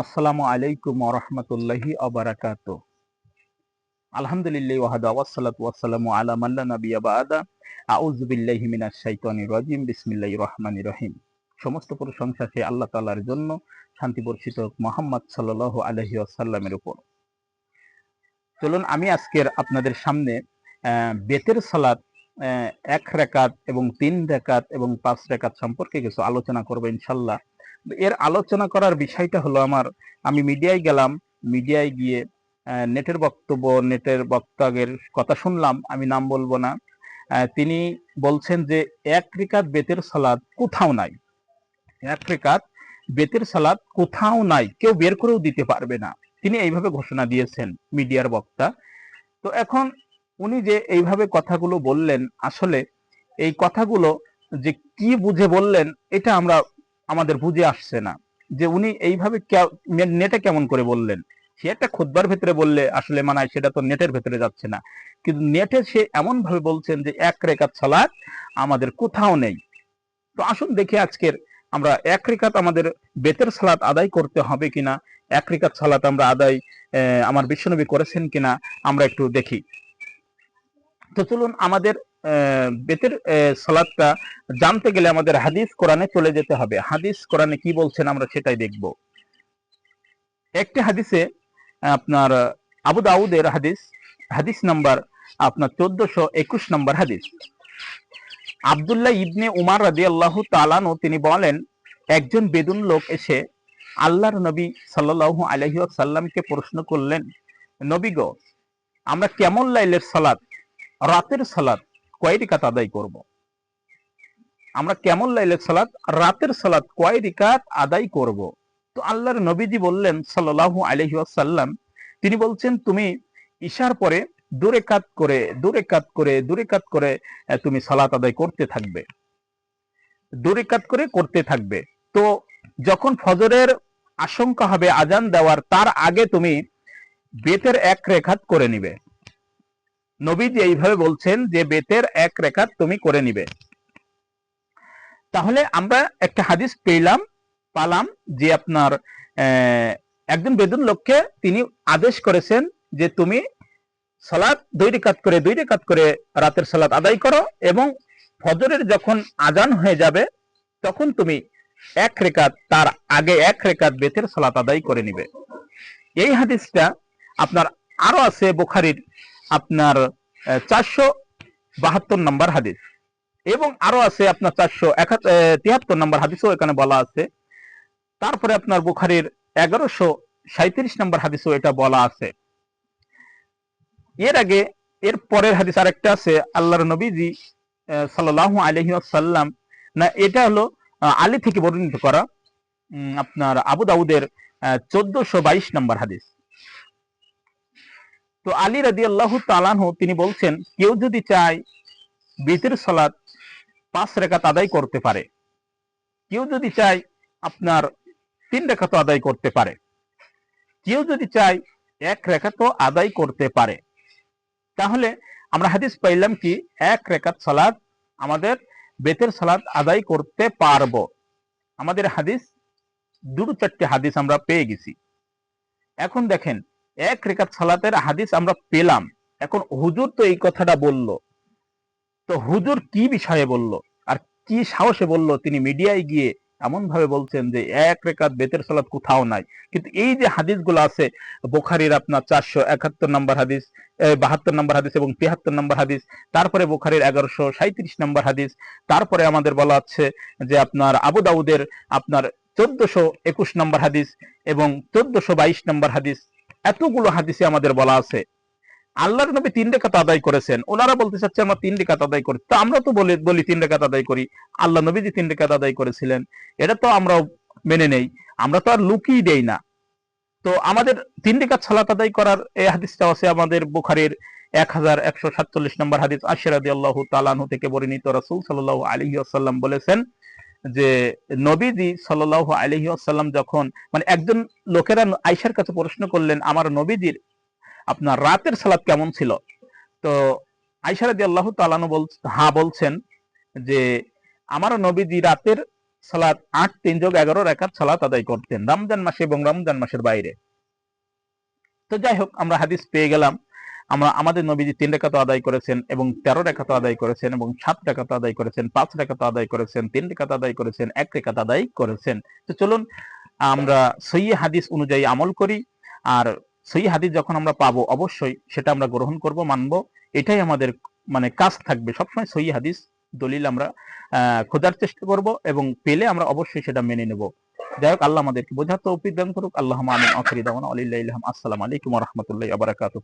আসসালামু আলাইকুম ওরহমতুল্লাহি অবরাকাত আলহামদুলিল্লাহ ওয়াহাদা ওয়াসসালাতু ওয়াসসালামু আলা মাল্লা নাবিয়া বাদা। আউযু বিল্লাহি মিনাশ শাইতানির রাজিম। বিসমিল্লাহির রহমানির রহিম। সমস্ত প্রশংসা সে আল্লাহ তাআলার জন্য। শান্তি বর্ষিত মুহাম্মদ সাল্লাল্লাহু আলাইহি ওয়াসাল্লামের উপর। চলুন, আমি আজকের আপনাদের সামনে বেতের সালাত এক রেকাত এবং তিন রেকাত এবং পাঁচ রেকাত সম্পর্কে কিছু আলোচনা করব ইনশাল্লাহ এর আলোচনা করার বিষয়টা হলো আমার, আমি মিডিয়ায় গেলাম, মিডিয়ায় গিয়ে নেটের বক্তব্য, নেটের বক্তব্যের কথা শুনলাম, আমি নাম বলব না। তিনি বলছেন যে, এক রেকাত বেতের সালাদ কোথাও নাই। এক রেকাত বেতের সালাদ কোথাও নাই, কেউ বের করেও দিতে পারবে না। তিনি এইভাবে ঘোষণা দিয়েছেন মিডিয়ার বক্তা। তো এখন উনি যে এইভাবে কথাগুলো বললেন, আসলে এই কথাগুলো যে কি বুঝে বললেন, এটা আমরা আমাদের বুঝে আসছে না। যে উনি এইভাবে নেটে কেমন করে বললেন? সে একটা খুদ্বার ভেতরে বললে আসলে মানায় সেটা তো নেটের ভেতরে যাচ্ছে না। কিন্তু নেটে সে এমন ভাবে বলছেন যে এক রেখাত সালাদ আমাদের কোথাও নেই। তো আসুন দেখি আজকের আমরা এক রেখাত আমাদের বেতের সালাত আদায় করতে হবে কিনা, এক রেখাত সালাত আমরা আদায় আমার বিশ্বনবী করেছেন কিনা, আমরা একটু দেখি। তো চলুন আমাদের বেতের সালাদটা জানতে গেলে আমাদের হাদিস কোরআনে চলে যেতে হবে। হাদিস কোরআনে কি বলছেন আমরা সেটাই দেখব। একটি হাদিসে আপনার আবু দাউদের হাদিস হাদিস নাম্বার আপনার চোদ্দশো একুশ নম্বর হাদিস। আবদুল্লাহ ইবনে উমার রাজি আল্লাহ তালানো তিনি বলেন, একজন বেদুন লোক এসে আল্লাহর নবী সাল্লাল্লাহু আলহি সাল্লামকে প্রশ্ন করলেন, নবী গো, আমরা কেমন লাইলের সালাত রাতের সালাত কয় রিকাত আদায় করব। আমরা কেমন লাইলের সালাত, রাতের সালাত কয় রিকাত আদায় করব। তো আল্লাহর নবীজি বললেন সাল্লাল্লাহু আলাইহি ওয়াসাল্লাম, তিনি বলছেন, তুমি ঈশার পরে দূরে কাত করে, দূরে কাত করে, দূরে কাত করে তুমি সালাত আদায় করতে থাকবে। দূরে কাত করে করতে থাকবে। তো যখন ফজরের আশঙ্কা হবে, আজান দেওয়ার, তার আগে তুমি বেতের এক রেখাত করে নিবে। নবীজি এইভাবে বলছেন যে, বেতের এক রেখাত তুমি করে নিবে। তাহলে আমরা একটা হাদিস পেলাম, পালাম যে আপনার একজন বেদুন লোককে তিনি আদেশ করেছেন যে, তুমি সালাত দুই রেখাত করে, দুই রেখাত করে রাতের সালাত আদায় করো এবং ফজরের যখন আজান হয়ে যাবে, তখন তুমি এক রেখাত, তার আগে এক রেখাত বেতের সালাত আদায় করে নিবে। এই হাদিসটা আপনার আরও আছে বুখারির আপনার চারশো বাহাত্তর নম্বর হাদিস। এবং আরও আছে আপনার চারশো তিয়াত্তর নম্বর হাদিসও এখানে বলা আছে। তারপরে আপনার বুখারির এগারোশো সাঁত্রিশ নম্বর হাদিসও এটা বলা আছে। এর আগে, এর পরের হাদিস আরেকটা আছে, আল্লাহর নবীজি সাল্লাহ আলহি সাল্লাম না, এটা হলো আলী থেকে বর্ণিত করা আপনার আবু দাউদের চোদ্দশো বাইশ নম্বর হাদিস। তো আলী রাদি আল্লাহ তালানহ তিনি বলছেন, কেউ যদি চায় বিতের সলাদ পাঁচ রেখাত আদায় করতে পারে, কেউ যদি চায় আপনার তিন রেখাত আদায় করতে পারে, কেউ যদি চায় এক রেখাত আদায় করতে পারে, তাহলে আমরা হাদিস পাইলাম কি, এক রেখাত সালাদ আমাদের বেতের সালাদ আদায় করতে পারব। আমাদের হাদিস, দুটো চারটে হাদিস আমরা পেয়ে গেছি। এখন দেখেন এক রেখাত সালাতের হাদিস আমরা পেলাম। এখন হুজুর তো এই কথাটা বলল। তো হুজুর কি বিষয়ে বলল? আর কি সাহসে বলল? তিনি মিডিয়ায় গিয়ে এমন ভাবে বলছেন যে এক রেখাত বেতের সালাত কোথাও নাই। কিন্তু এই যে হাদিসগুলো আছে, বোখারির আপনার চারশো একাত্তর নম্বর হাদিস বাহাত্তর নম্বর হাদিস এবং তিয়াত্তর নম্বর হাদিস, তারপরে বোখারির এগারোশো সাঁত্রিশ নম্বর হাদিস, তারপরে আমাদের বলা হচ্ছে যে আপনার আবু দাউদের আপনার চোদ্দশো একুশ নম্বর হাদিস এবং চোদ্দশো বাইশ নম্বর হাদিস। এতগুলো হাদিসে আমাদের বলা আছে। আল্লাহর নবী তিন রেখাত আদায় করেছেন। ওনারা বলতে চাচ্ছে আমরা তিন রেখাত আদায় করি। তো আমরা তো বলি বলি তিন রেখাত আদায় করি। আল্লাহ নবী যে তিন রেখাত আদায় করেছিলেন, এটা তো আমরাও মেনে নেই। আমরা তো আর লুকিয়ে দেই না। তো আমাদের তিন রেখাত সালাত আদায় করার এই হাদিসটা আছে আমাদের বুখারির এক হাজার একশো সাতচল্লিশ নম্বর হাদিস। আশিরাদি আল্লাহ তালানহু থেকে বর্ণিত রাসূল সাল্লাহ আলহি আসাল্লাম বলেছেন যে নবীজি সাল্লাহ আলহি আসাল্লাম যখন মানে একজন লোকেরা আইসার কাছে প্রশ্ন করলেন, আমার নবীজির আপনার রাতের সালাত কেমন ছিল? তো আইসারাদি আল্লাহ তালানু বল হা, বলছেন যে, আমার নবীজি রাতের সালাদ আট, তিন যোগ এগারো রেখার সালাত আদায় করতেন, রমজান মাসে এবং রমজান মাসের বাইরে। তো যাই হোক, আমরা হাদিস পেয়ে গেলাম। আমরা আমাদের নবীজি তিন রেখাত আদায় করেছেন এবং তেরো রেখাত আদায় করেছেন এবং সাত রেখাত আদায় করেছেন, পাঁচ রেখাত আদায় করেছেন, তিন রেখাত আদায় করেছেন, এক রেখাত আদায় করেছেন। তো চলুন, আমরা সহি হাদিস অনুযায়ী আমল করি। আর সহি হাদিস যখন আমরা পাবো, অবশ্যই সেটা আমরা গ্রহণ করব, মানবো। এটাই আমাদের মানে কাজ থাকবে। সবসময় সহি হাদিস দলিল আমরা খোঁজার চেষ্টা করব এবং পেলে আমরা অবশ্যই সেটা মেনে নেব। যাই হোক, আল্লাহ আমাদেরকে বোঝার তৌফিক করুক। আল্লাহ আমিন। আখরি দাওয়ানা। আলিল্লাহ আসসালামু আলাইকুম ওয়া রাহমাতুল্লাহি ওয়া বারাকাতুহু।